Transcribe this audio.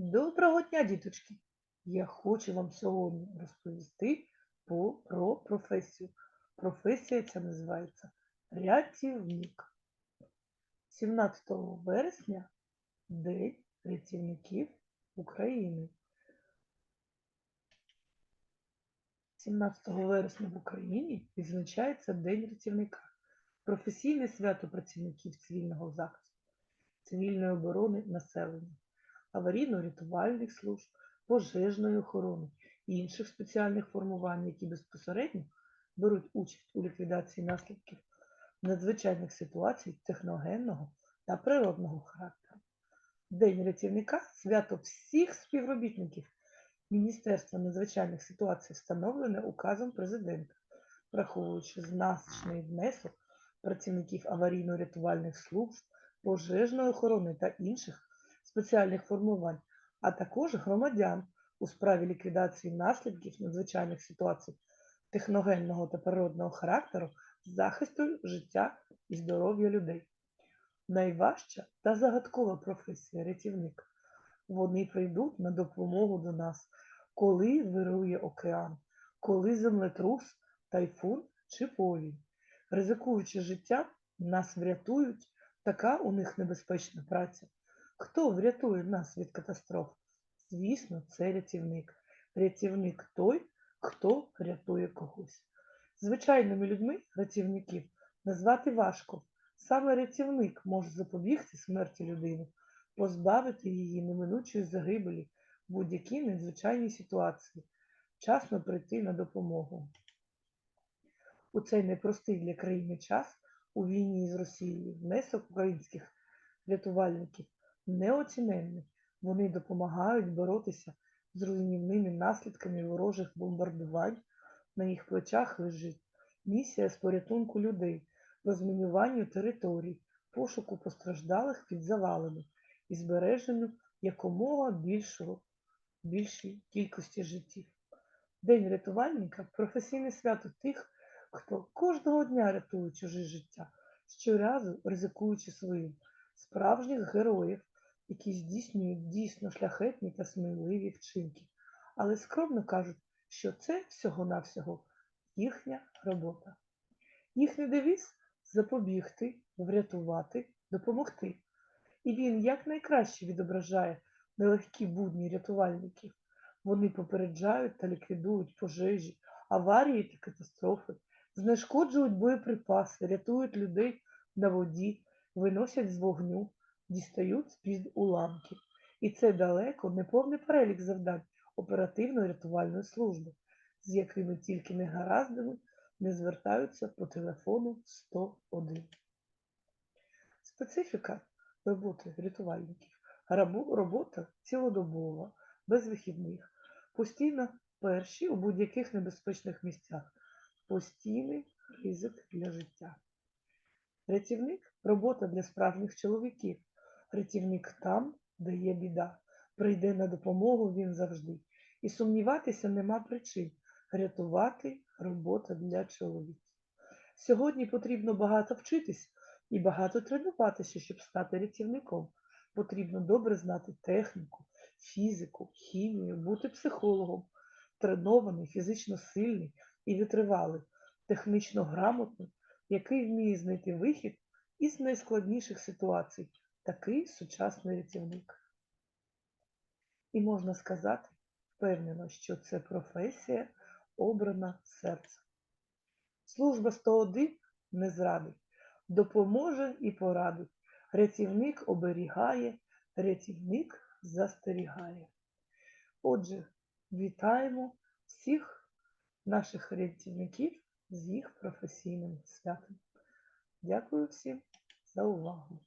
Доброго дня, діточки! Я хочу вам сьогодні розповісти про професію. Професія ця називається рятівник. 17 вересня День рятівників України. 17 вересня в Україні відзначається День рятівника. Професійне свято працівників цивільного захисту, цивільної оборони населення аварійно-рятувальних служб, пожежної охорони і інших спеціальних формувань, які безпосередньо беруть участь у ліквідації наслідків надзвичайних ситуацій техногенного та природного характеру. День рятівника свято всіх співробітників Міністерства надзвичайних ситуацій встановлене указом президента, враховуючи значний внесок працівників аварійно-рятувальних служб, пожежної охорони та інших спеціальних формувань, а також громадян у справі ліквідації наслідків надзвичайних ситуацій техногенного та природного характеру захисту життя і здоров'я людей. Найважча та загадкова професія рятівник. Вони прийдуть на допомогу до нас, коли вирує океан, коли землетрус, тайфун чи повінь. Ризикуючи життя, нас врятують, така у них небезпечна праця. Хто врятує нас від катастроф? Звісно, це рятівник. Рятівник той, хто рятує когось. Звичайними людьми рятівників назвати важко. Саме рятівник може запобігти смерті людини, позбавити її неминучої загибелі в будь-якій надзвичайній ситуації, вчасно прийти на допомогу. У цей непростий для країни час у війні з Росією внесок українських рятувальників неоціненний. Вони допомагають боротися з руйнівними наслідками ворожих бомбардувань. На їх плечах лежить місія з порятунку людей, розмінюванню територій, пошуку постраждалих під завалами і збереженню якомога більшого, більшій кількості життів. День рятувальника професійне свято тих, хто кожного дня рятує чуже життя, щоразу ризикуючи своїм справжніх героїв, які здійснюють дійсно шляхетні та сміливі вчинки, але скромно кажуть, що це всього-навсього їхня робота. Їхній девіз запобігти, врятувати, допомогти. І він якнайкраще відображає нелегкі будні рятувальників. Вони попереджають та ліквідують пожежі, аварії та катастрофи, знешкоджують боєприпаси, рятують людей на воді, виносять з вогню, дістають з-під уламків. І це далеко не повний перелік завдань оперативної рятувальної служби, з якими тільки негараздами не звертаються по телефону 101. Специфіка роботи рятувальників. Робота цілодобова, без вихідних, постійно перші у будь-яких небезпечних місцях, постійний ризик для життя. Рятівник робота для справжніх чоловіків. Рятівник там, де є біда. Прийде на допомогу він завжди. І сумніватися нема причин. Рятувати робота для чоловіків. Сьогодні потрібно багато вчитись і багато тренуватися, щоб стати рятівником. Потрібно добре знати техніку, фізику, хімію, бути психологом, тренований, фізично сильний і витривалий, технічно грамотний, який вміє знайти вихід із найскладніших ситуацій, такий сучасний рятівник. І можна сказати впевнено, що це професія обрана серцем. Служба 101 не зрадить, допоможе і порадить. Рятівник оберігає, рятівник застерігає. Отже, вітаємо всіх наших рятівників з їх професійним святом. Дякую всім за увагу.